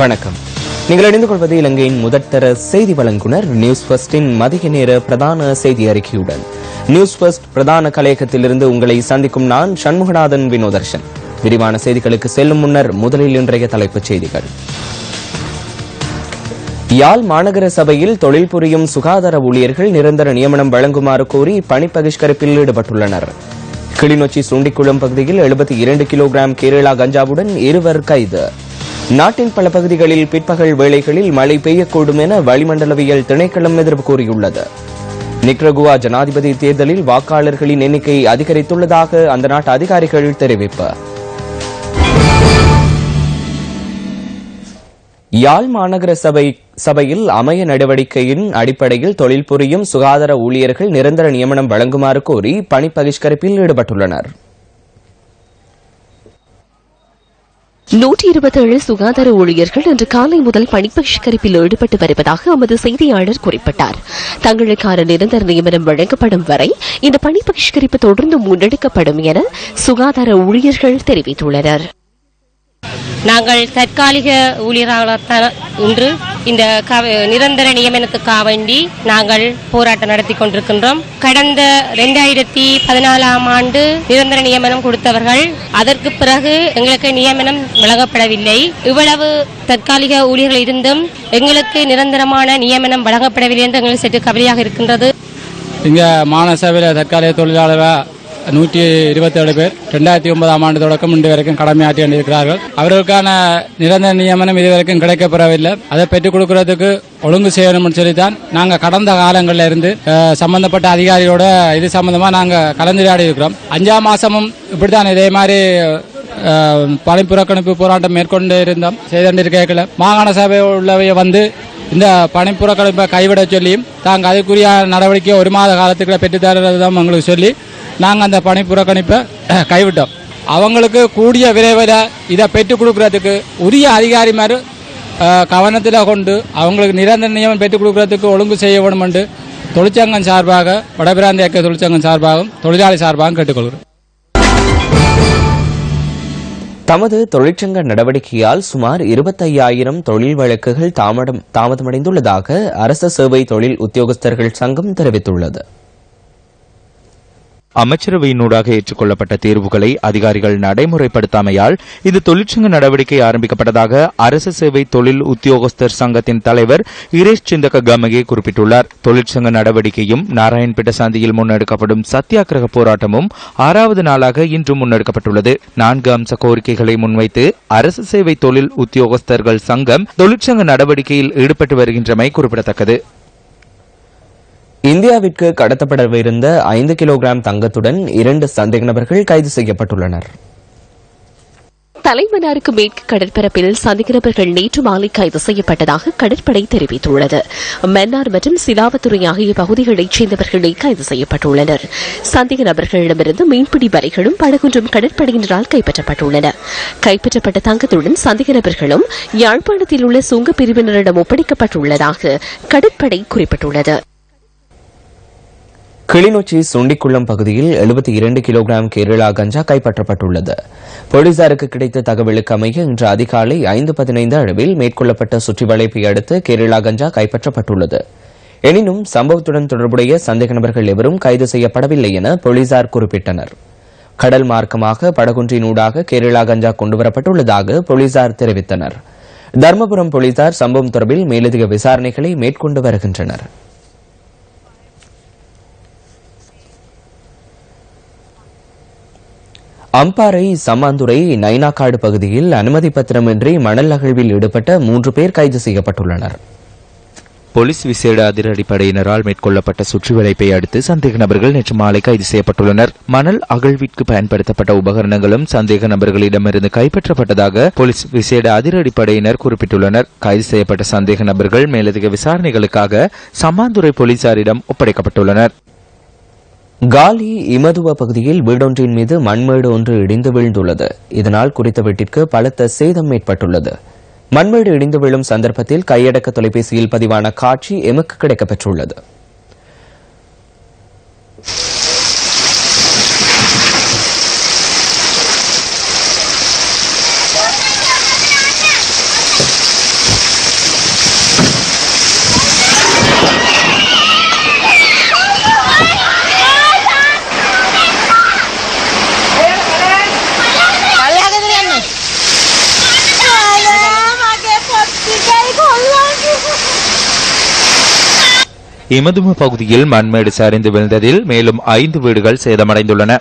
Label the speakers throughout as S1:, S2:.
S1: வணக்கம். நீங்கள் இணைந்து கொள்வது இலங்கையின் முதற்தர செய்தி வழங்குனர் நியூஸ் ஃபர்ஸ்டின் மதிய நேர பிரதான செய்தி அறிக்கையுடன். நியூஸ் ஃபர்ஸ்ட் பிரதான கலையகத்திலிருந்து உங்களை சந்திக்கும் நான் சண்முகநாதன் வினோதர்ஷன். விரிவான செய்திகளுக்கு செல்லும் முன்னர் முதலில் இன்றைய தலைப்புச் செய்திகள். யாழ் மாநகர சபையில் தொழில் புரியும் சுகாதார ஊழியர்கள் நிரந்தர நியமனம் வழங்குமாறு கோரி பணி பகிஷ்கரிப்பில் ஈடுபட்டுள்ளனர். கிளிநொச்சி சுண்டிக்குளம் பகுதியில் எழுபத்தி இரண்டு கிலோகிராம் கேரளா கஞ்சாவுடன் இருவர் கைது. நாட்டின் பல பகுதிகளில் பிற்பகல் வேளைகளில் மழை பெய்யக்கூடும் என வளிமண்டலவியல் திணைக்களம் எதிர்ப்பு கூறியுள்ளது. நிக்ரகுவா ஜனாதிபதி தேர்தலில் வாக்காளர்களின் எண்ணிக்கை அதிகரித்துள்ளதாக அந்த நாட்டு அதிகாரிகள் தெரிவிப்பு. யாழ் மாநகர சபை சபையில் அமைய நடவடிக்கையின் அடிப்படையில் தொழில் புரியும் சுகாதார ஊழியர்கள் நிரந்தர நியமனம் வழங்குமாறு கோரி பணி பகிஷ்கரிப்பில் ஈடுபட்டுள்ளனர்.
S2: நூற்றி இருபத்தேழு சுகாதார ஊழியர்கள் இன்று காலை முதல் பணிப்பகிஷ்கரிப்பில் ஈடுபட்டு வருவதாக எமது செய்தியாளர் குறிப்பிட்டார். தங்களுக்கான நிரந்தர நியமனம் வழங்கப்படும் வரை இந்த பணிப்பகிஷ்கரிப்பு தொடர்ந்து முன்னெடுக்கப்படும் என சுகாதார ஊழியர்கள் தெரிவித்துள்ளனர்.
S3: நாங்கள் தற்காலிக ஊழியர்களாக இன்று இந்த கவ- நிரந்தர நியமனத்துக்காக வேண்டி நாங்கள் போராட்டம் நடத்தி கொண்டிருக்கின்றோம். கடந்த இரண்டாயிரத்தி பதினாலாம் ஆண்டு நிரந்தர நியமனம் கொடுத்தவர்கள் அதற்கு பிறகு எங்களுக்கு நியமனம் வழங்கப்படவில்லை. இவ்வளவு தற்காலிக ஊழியர்கள் இருந்தும் எங்களுக்கு நிரந்தரமான நியமனம் வழங்கப்படவில்லை என்று எங்களுக்கு சற்று கவலையாக இருக்கின்றது.
S4: இங்கே மாநசபையில் தற்காலிக தொழிலாளராக நூற்றி இருபத்தேழு பேர். ரெண்டாயிரத்தி ஒன்பதாம் ஆண்டு தொடக்கம் இன்று வரைக்கும் கடமையாற்றி கொண்டிருக்கிறார்கள். அவர்களுக்கான நிரந்தர நியமனம் இதுவரைக்கும் கிடைக்கப்பெறவில்லை. அதை பெற்றுக் கொடுக்கறதுக்கு ஒழுங்கு செய்யணும்னு சொல்லித்தான் நாங்கள் கடந்த காலங்களில் இருந்து சம்பந்தப்பட்ட அதிகாரியோட இது சம்பந்தமாக நாங்கள் கலந்துரையாடி இருக்கிறோம். அஞ்சாம் மாசமும் இப்படித்தான் இதே மாதிரி பணி புறக்கணிப்பு போராட்டம் மேற்கொண்டு இருந்தோம் செய்திருக்கல மாகாண சபை உள்ளவைய வந்து இந்த பணி புறக்கணிப்பை கைவிட சொல்லியும் தாங்க அதுக்குரிய நடவடிக்கை ஒரு மாத காலத்துக்குள்ள பெற்றுத்தரதான் எங்களுக்கு சொல்லி நாங்கள் அந்த பணி புறக்கணிப்பை கைவிட்டோம். அவங்களுக்கு கூடிய விரைவில் இதை பெற்றுக் கொடுக்கறதுக்கு உரிய அதிகாரிமார் கவனத்தில் கொண்டு அவங்களுக்கு நிரந்தர நியமனம் பெற்றுக் கொடுக்கறதுக்கு ஒழுங்கு செய்ய வேணும் என்று தொழிற்சங்கம் சார்பாக வடபிராந்திய இயக்க தொழிற்சங்கம் சார்பாகவும் தொழிலாளி சார்பாகவும் கேட்டுக்கொள்கிறோம்.
S1: தமது தொழிற்சங்க நடவடிக்கையால் சுமார் இருபத்தையாயிரம் தொழில் வழக்குகள் தாமதம் தாமதமடைந்துள்ளதாக அரச சேவை தொழில் உத்தியோகஸ்தர்கள் சங்கம் தெரிவித்துள்ளது.
S5: அமைச்சரவையினூடாக ஏற்றுக்கொள்ளப்பட்ட தீர்வுகளை அதிகாரிகள் நடைமுறைப்படுத்தாமையால் இந்த தொழிற்சங்க நடவடிக்கை ஆரம்பிக்கப்பட்டதாக அரசு சேவை தொழில் உத்தியோகஸ்தர் சங்கத்தின் தலைவர் இரேஷ் சிந்தக கமகே குறிப்பிட்டுள்ளார். தொழிற்சங்க நடவடிக்கையும் நாராயண்பேட்ட சந்தியில் முன்னெடுக்கப்படும் சத்தியாகிரக போராட்டமும் ஆறாவது நாளாக இன்று முன்னெடுக்கப்பட்டுள்ளது. நான்கு அம்ச கோரிக்கைகளை முன்வைத்து அரசு சேவை தொழில் உத்தியோகஸ்தர்கள் சங்கம் தொழிற்சங்க நடவடிக்கையில் ஈடுபட்டு வருகின்றமை குறிப்பிடத்தக்கது.
S1: இந்தியாவிற்கு கடத்தப்படவிருந்த ஐந்து கிலோகிராம் தங்கத்துடன் இரண்டு சந்தேக நபர்கள் கைது செய்யப்பட்டுள்ளனர்.
S2: தலைமன்னாருக்கு மேற்கு கடற்பரப்பில் சந்தேக நபர்கள் நேற்று மாலை கைது செய்யப்பட்டதாக கடற்படை தெரிவித்துள்ளது. மன்னார் மற்றும் சிலாவத்துறை ஆகிய பகுதிகளைச் சேர்ந்தவர்களே கைது செய்யப்பட்டுள்ளனர். சந்தேக நபர்களிடமிருந்து மீன்பிடி வரைகளும் படகுன்றும் கடற்படையினரால் கைப்பற்றப்பட்டுள்ளன. கைப்பற்றப்பட்ட தங்கத்துடன் சந்தேக நபர்களும் யாழ்ப்பாணத்தில் உள்ள சுங்கப் பிரிவினரிடம் ஒப்படைக்கப்பட்டுள்ளதாக கடற்படை குறிப்பிட்டுள்ளது.
S1: கிளிநொச்சி சுண்டிக்குளம் பகுதியில் எழுபத்தி இரண்டு கிலோகிராம் கேரளா கஞ்சா கைப்பற்றப்பட்டுள்ளது. போலீசாருக்கு கிடைத்த தகவலுக்கு அமைய இன்று அதிகாலை ஐந்து பதினைந்து அளவில் மேற்கொள்ளப்பட்ட சுற்றிவளைப்பை அடுத்து கேரளா கஞ்சா கைப்பற்றப்பட்டுள்ளது. எனினும் சம்பவத்துடன் தொடர்புடைய சந்தேக நபர்கள் எவரும் கைது செய்யப்படவில்லை என போலீசார் குறிப்பிட்டனர். கடல் மார்க்கமாக படகுன்றினூடாக கேரளா கஞ்சா கொண்டுவரப்பட்டுள்ளதாக போலீசார் தெரிவித்தனர். தர்மபுரம் போலீசார் சம்பவம் தொடர்பில் மேலதிக விசாரணைகளை மேற்கொண்டு வருகின்றனர். அம்பாறை சம்மாந்துறை நைனாக்காடு பகுதியில் அனுமதி பத்திரமின்றி மணல் அகழ்வில் ஈடுபட்ட மூன்று பேர் கைது செய்யப்பட்டுள்ளனர்.
S5: போலீஸ் விசேட அதிரடிப்படையினரால் மேற்கொள்ளப்பட்ட சுற்றிவளைப்பை அடுத்து சந்தேக நபர்கள் நேற்று மாலை கைது செய்யப்பட்டுள்ளனர். மணல் அகழ்விற்கு பயன்படுத்தப்பட்ட உபகரணங்களும் சந்தேக நபர்களிடமிருந்து கைப்பற்றப்பட்டதாக போலீஸ் விசேட அதிரடிப்படையினர் குறிப்பிட்டுள்ளனர். கைது செய்யப்பட்ட சந்தேக நபர்கள் மேலதிக விசாரணைகளுக்காக சம்மாந்துறை போலீசாரிடம் ஒப்படைக்கப்பட்டுள்ளனர்.
S1: காலி இமதுவ பகுதியில் வீடொன்றின் மீது மண்மேடு ஒன்று இடிந்து விழுந்துள்ளது. இதனால் குறித்த வீட்டிற்கு பலத்த சேதம் ஏற்பட்டுள்ளது. மண்மேடு இடிந்து விழும் சந்தர்ப்பத்தில் கையடக்க தொலைபேசியில் பதிவான காட்சி எமக்கு கிடைக்கப்பெற்றுள்ளது.
S5: இமதும பகுதியில் மண்மேடு சரிந்து விழுந்ததில் மேலும் ஐந்து வீடுகள் சேதமடைந்துள்ளன.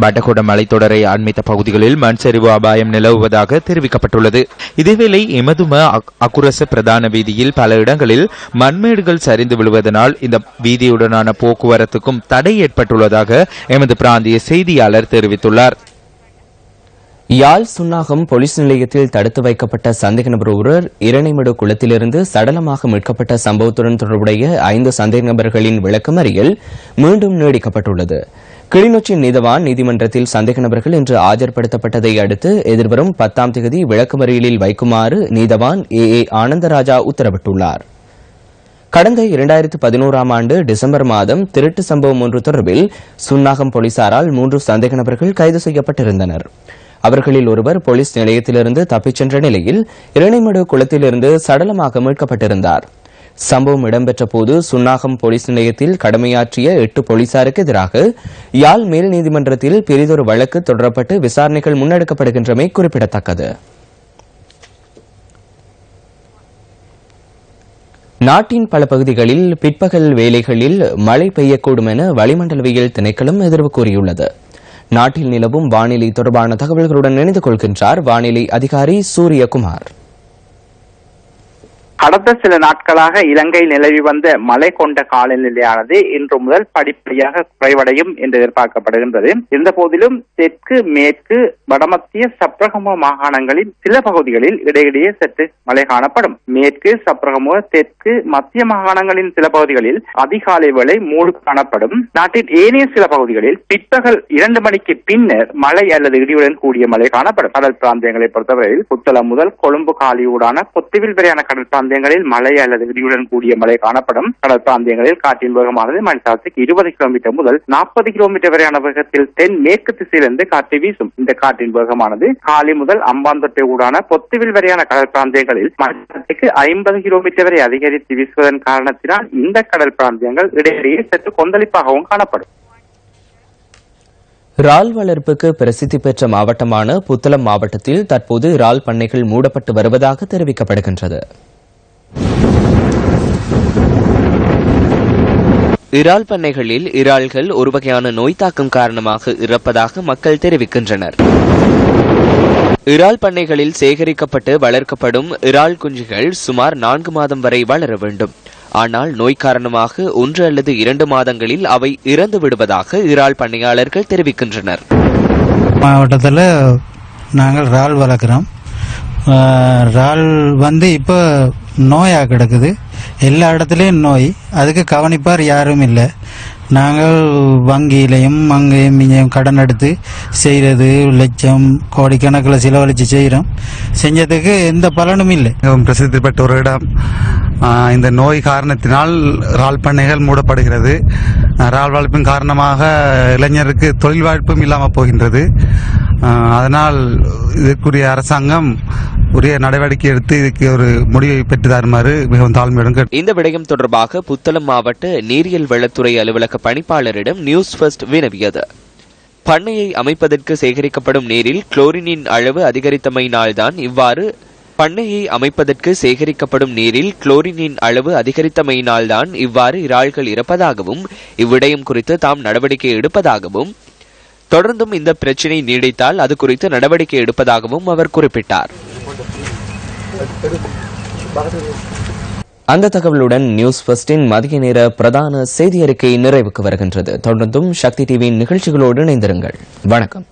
S5: பட்டகுட மலைத்தொடரை அண்மித்த பகுதிகளில் மண் சரிவு அபாயம் நிலவுவதாக தெரிவிக்கப்பட்டுள்ளது. இதேவேளை இமதும அக்- அக்குரச பிரதான வீதியில் பல இடங்களில் மண்மேடுகள் சரிந்து விழுவதனால் இந்த வீதியுடனான போக்குவரத்துக்கும் தடை ஏற்பட்டுள்ளதாக எமது பிராந்திய செய்தியாளர் தெரிவித்துள்ளார்.
S1: யாழ் சுன்னாகம் போலீஸ் நிலையத்தில் தடுத்து வைக்கப்பட்ட சந்தேக நபர் ஒருவர் இரணைமடு குளத்திலிருந்து சடலமாக மீட்கப்பட்ட சம்பவத்துடன் தொடர்புடைய ஐந்து சந்தேக நபர்களின் விளக்கமறியல் மீண்டும் நீடிக்கப்பட்டுள்ளது. கிளிநொச்சி நீதவான் நீதிமன்றத்தில் சந்தேக நபர்கள் இன்று ஆஜர்படுத்தப்பட்டதை அடுத்து எதிர்வரும் பத்தாம் தேதி விளக்கமறியலில் வைக்குமாறு நீதவான் ஏ. ஏ. ஆனந்தராஜா உத்தரவிட்டுள்ளார். கடந்த இரண்டாயிரத்து பதினோராம் ஆண்டு டிசம்பர் மாதம் திருட்டு சம்பவம் ஒன்று தொடர்பில் சுன்னாகம் போலீசாரால் மூன்று சந்தேக நபர்கள் கைது செய்யப்பட்டிருந்தனா் அவர்களில் ஒருவர் போலீஸ் நிலையத்திலிருந்து தப்பிச் சென்ற நிலையில் இரணைமடு குளத்திலிருந்து சடலமாக மீட்கப்பட்டிருந்தார். சம்பவம் இடம்பெற்ற போது சுன்னாகம் போலீஸ் நிலையத்தில் கடமையாற்றிய எட்டு போலீசாருக்கு எதிராக யாழ் மேல் நீதிமன்றத்தில் பெரிதொரு வழக்கு தொடரப்பட்டு விசாரணைகள் முன்னெடுக்கப்படுகின்றமை குறிப்பிடத்தக்கது. நாட்டின் பல பகுதிகளில் பிற்பகல் வேலைகளில் மழை பெய்யக்கூடும் என வளிமண்டலவியல் திணைக்களம் எதிர்வு கூறியுள்ளது. நாட்டில் நிலவும் வானிலை தொடர்பான தகவல்களுடன் இணைந்து கொள்கின்றார் வானிலை அதிகாரி சூரியகுமார்.
S6: கடந்த சில நாட்களாக இலங்கை நிலவி வந்த மழை கொண்ட காலநிலையானது இன்று முதல் படிப்படியாக குறைவடையும் என்று எதிர்பார்க்கப்படுகின்றது. இருந்த போதிலும் தெற்கு மேற்கு வடமத்திய சப்ரகமுக மாகாணங்களின் சில பகுதிகளில் இடையிடையே சற்று மழை காணப்படும். மேற்கு சப்ரகமுக தெற்கு மத்திய மாகாணங்களின் சில பகுதிகளில் அதிகாலை வேளை மூடு காணப்படும். நாட்டின் ஏனைய சில பகுதிகளில் பிற்பகல் இரண்டு மணிக்கு பின்னர் மழை அல்லது இடியுடன் கூடிய மழை காணப்படும். கடல் பிராந்தியங்களை பொறுத்தவரையில் புத்தளம் முதல் கொழும்பு காலியூடான கொத்துவில் வரையான கடல் பிராந்தியங்களில் மழை அல்லது இடியுடன் கூடிய மழை காணப்படும். கடல் பிராந்தியங்களில் காற்றின் வேகமானது மணித்தாரத்துக்கு இருபது கிலோமீட்டர் முதல் நாற்பது கிலோமீட்டர் வரையான வேகத்தில் தென் மேற்கு திசையிலிருந்து காற்று வீசும். இந்த காற்றின் வேகமானது காலி முதல் அம்பாந்தொட்டை ஊடான பொத்துவில் வரையான கடல் பிராந்தியங்களில் மணித்தாரத்துக்கு ஐம்பது கிலோமீட்டர் வரை அதிகரித்து வீசுவதன் காரணத்தினால் இந்த கடல் பிராந்தியங்கள் இடையிடையே சற்று கொந்தளிப்பாகவும் காணப்படும்.
S1: ரால் வளர்ப்புக்கு பிரசித்தி பெற்ற மாவட்டமான புத்தளம் மாவட்டத்தில் தற்போது ரால் பண்ணைகள் மூடப்பட்டு வருவதாக தெரிவிக்கப்படுகின்றது. இறால் பண்ணைகளில் இறால்கள் ஒரு வகையான நோய் தாக்கம் காரணமாக இறப்பதாக மக்கள் தெரிவிக்கின்றனர். இறால் பண்ணைகளில் சேகரிக்கப்பட்டு வளர்க்கப்படும் இறால் குஞ்சுகள் சுமார் நான்கு மாதம் வரை வளர வேண்டும். ஆனால் நோய் காரணமாக ஒன்று அல்லது இரண்டு மாதங்களில் அவை இறந்து விடுவதாக இறால் பண்ணையாளர்கள் தெரிவிக்கின்றனர்.
S7: மாவட்டத்தில் நாங்கள் இறால் வளர்க்குறோம். ஆஹ், இறால் வந்து இப்போ நோயாக கிடக்குது. எல்லா இடத்துலையும் நோய். அதுக்கு கவனிப்பார் யாரும் இல்லை. நாங்கள் வங்கியிலையும் அங்கேயும் இங்கேயும் கடன் எடுத்து செய்கிறது லட்சம் கோடிக்கணக்கில் செலவழித்து செய்கிறோம் செஞ்சதுக்கு எந்த பலனும் இல்லை.
S8: மிகவும் பிரசித்தி பெற்ற ஒரு இடம். இந்த நோய் காரணத்தினால் இறால் பண்ணைகள் மூடப்படுகிறது. இறால் வளர்ப்பின் காரணமாக இளைஞருக்கு தொழில் வாய்ப்பும் இல்லாமல் போகின்றது. அதனால் இதற்குரிய அரசாங்கம் உரிய நடவடிக்கை எடுத்து இதுக்கு ஒரு முடிவை பெற்று தருமாறு மிகவும் தாழ்மையுடன்
S1: இந்த விடயம் தொடர்பாக புத்தளம் மாவட்ட நீரியல் வளத்துறை அலுவலக பணிப்பாளரிடம் நியூஸ் ஃபர்ஸ்ட் வினவியது. பண்ணையை அமைப்பதற்கு சேகரிக்கப்படும் நீரில் குளோரினின் அளவு அதிகரித்தமையினால்தான் இவ்வாறு பண்ணையை அமைப்பதற்கு சேகரிக்கப்படும் நீரில் குளோரினின் அளவு அதிகரித்தமையினால்தான் இவ்வாறு இறால்கள் இறப்பதாகவும் இவ்விடயம் குறித்து தாம் நடவடிக்கை எடுப்பதாகவும் தொடர்ந்தும் இந்த பிரச்சினை நீடித்தால் அது குறித்து நடவடிக்கை எடுப்பதாகவும் அவர் குறிப்பிட்டார். அந்த தகவலுடன் நியூஸ் ஃபர்ஸ்டின் மதிய நேர பிரதான செய்தி அறிக்கை நிறைவுக்கு வருகின்றது. தொடர்ந்தும் சக்தி டிவியின் நிகழ்ச்சிகளோடு இணைந்திருங்கள். வணக்கம்.